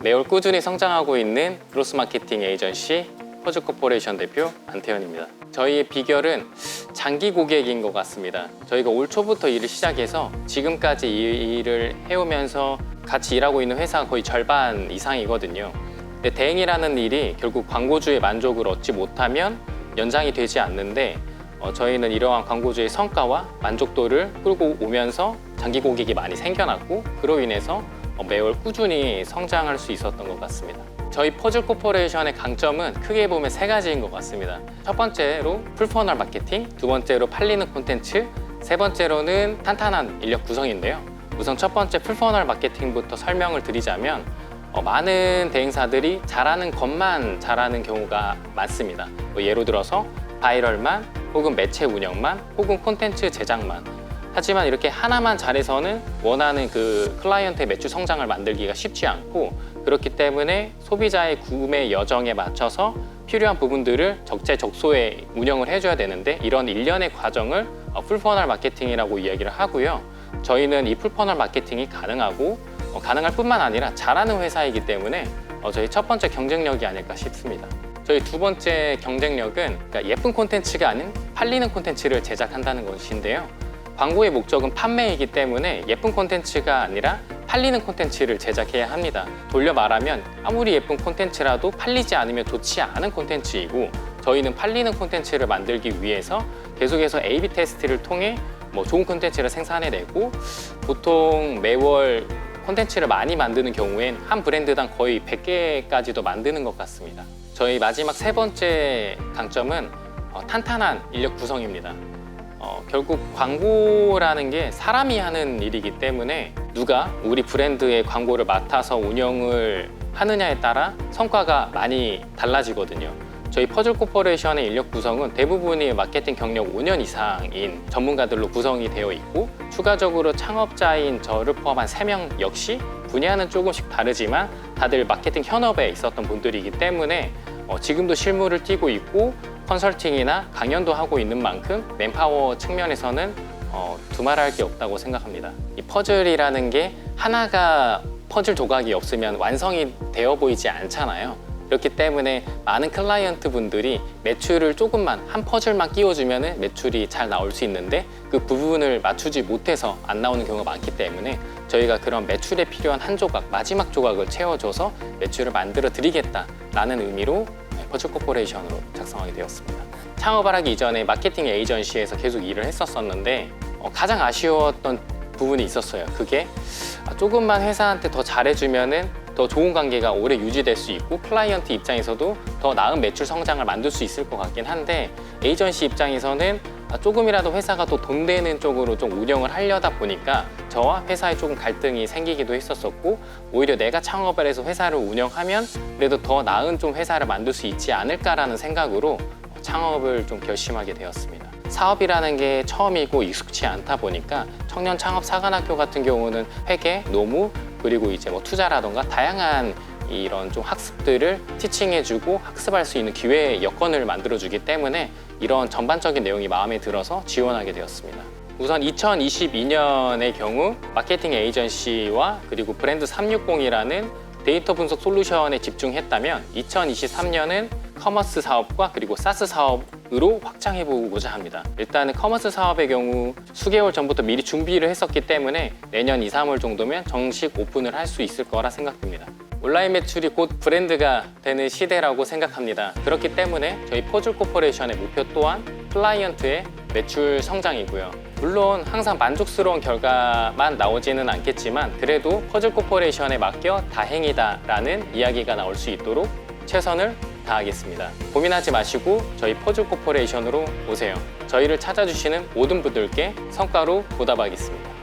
매월 꾸준히 성장하고 있는 크로스 마케팅 에이전시 퍼즈 코퍼레이션 대표 안태현입니다. 저희의 비결은 장기 고객인 것 같습니다. 저희가 올 초부터 일을 시작해서 지금까지 이 일을 해오면서 같이 일하고 있는 회사가 거의 절반 이상이거든요. 근데 대행이라는 일이 결국 광고주의 만족을 얻지 못하면 연장이 되지 않는데 어, 저희는 이러한 광고주의 성과와 만족도를 끌고 오면서 장기 고객이 많이 생겨났고 그로 인해서 어, 매월 꾸준히 성장할 수 있었던 것 같습니다. 저희 퍼즐 코퍼레이션의 강점은 크게 보면 세 가지인 것 같습니다. 첫 번째로 풀퍼널 마케팅, 두 번째로 팔리는 콘텐츠, 세 번째로는 탄탄한 인력 구성인데요. 우선 첫 번째 풀퍼널 마케팅부터 설명을 드리자면 어, 많은 대행사들이 잘하는 것만 잘하는 경우가 많습니다. 뭐 예로 들어서 바이럴만, 혹은 매체 운영만, 혹은 콘텐츠 제작만. 하지만 이렇게 하나만 잘해서는 원하는 그 클라이언트의 매출 성장을 만들기가 쉽지 않고 그렇기 때문에 소비자의 구매 여정에 맞춰서 필요한 부분들을 적재적소에 운영을 해줘야 되는데 이런 일련의 과정을 어, 풀퍼널 마케팅이라고 이야기를 하고요. 저희는 이 풀퍼널 마케팅이 가능하고 어, 가능할 뿐만 아니라 잘하는 회사이기 때문에 어, 저희 첫 번째 경쟁력이 아닐까 싶습니다. 저희 두 번째 경쟁력은 그러니까 예쁜 콘텐츠가 아닌 팔리는 콘텐츠를 제작한다는 것인데요. 광고의 목적은 판매이기 때문에 예쁜 콘텐츠가 아니라 팔리는 콘텐츠를 제작해야 합니다. 돌려 말하면 아무리 예쁜 콘텐츠라도 팔리지 않으면 좋지 않은 콘텐츠이고 저희는 팔리는 콘텐츠를 만들기 위해서 계속해서 A/B 테스트를 통해 뭐 좋은 콘텐츠를 생산해내고 보통 매월 콘텐츠를 많이 만드는 경우엔 한 브랜드당 거의 100개까지도 만드는 것 같습니다. 저희 마지막 세 번째 강점은 어, 탄탄한 인력 구성입니다. 어, 결국 광고라는 게 사람이 하는 일이기 때문에 누가 우리 브랜드의 광고를 맡아서 운영을 하느냐에 따라 성과가 많이 달라지거든요. 저희 퍼즐 코퍼레이션의 인력 구성은 대부분이 마케팅 경력 5년 이상인 전문가들로 구성이 되어 있고 추가적으로 창업자인 저를 포함한 3명 역시 분야는 조금씩 다르지만 다들 마케팅 현업에 있었던 분들이기 때문에 어, 지금도 실무를 띄고 있고 컨설팅이나 강연도 하고 있는 만큼 맨파워 측면에서는 어, 두말할 게 없다고 생각합니다. 이 퍼즐이라는 게 하나가 퍼즐 조각이 없으면 완성이 되어 보이지 않잖아요. 그렇기 때문에 많은 클라이언트 분들이 매출을 조금만 한 퍼즐만 끼워주면 매출이 잘 나올 수 있는데 그 부분을 맞추지 못해서 안 나오는 경우가 많기 때문에 저희가 그런 매출에 필요한 한 조각, 마지막 조각을 채워줘서 매출을 만들어 드리겠다라는 의미로 퍼즐 코퍼레이션으로 작성하게 되었습니다. 창업을 하기 이전에 마케팅 에이전시에서 계속 일을 했었었는데 어, 가장 아쉬웠던 부분이 있었어요. 그게 아, 조금만 회사한테 더 잘해주면은 더 좋은 관계가 오래 유지될 수 있고 클라이언트 입장에서도 더 나은 매출 성장을 만들 수 있을 것 같긴 한데 에이전시 입장에서는 아, 조금이라도 회사가 더돈 되는 쪽으로 좀 운영을 하려다 보니까 저와 회사에 조금 갈등이 생기기도 했었었고 오히려 내가 창업을 해서 회사를 운영하면 그래도 더 나은 좀 회사를 만들 수 있지 않을까라는 생각으로 창업을 좀 결심하게 되었습니다. 사업이라는 게 처음이고 익숙치 않다 보니까 청년 창업 사관학교 같은 경우는 회계, 노무 그리고 이제 뭐 투자라던가 다양한 이런 좀 학습들을 티칭해주고 학습할 수 있는 기회 여건을 만들어주기 때문에 이런 전반적인 내용이 마음에 들어서 지원하게 되었습니다. 우선 2022년의 경우 마케팅 에이전시와 그리고 브랜드 360이라는 데이터 분석 솔루션에 집중했다면 2023년은 커머스 사업과 그리고 사스 사업 으로 확장해 보고자 합니다. 일단은 커머스 사업의 경우 수개월 전부터 미리 준비를 했었기 때문에 내년 2, 3월 정도면 정식 오픈을 할 수 있을 거라 생각됩니다. 온라인 매출이 곧 브랜드가 되는 시대라고 생각합니다. 그렇기 때문에 저희 포즐 코퍼레이션의 목표 또한 클라이언트의 매출 성장이고요. 물론 항상 만족스러운 결과만 나오지는 않겠지만 그래도 퍼즐 코퍼레이션에 맡겨 다행이다라는 이야기가 나올 수 있도록 최선을 다 하겠습니다. 고민하지 마시고 저희 퍼즐 코퍼레이션으로 오세요. 저희를 찾아주시는 모든 분들께 성과로 보답하겠습니다.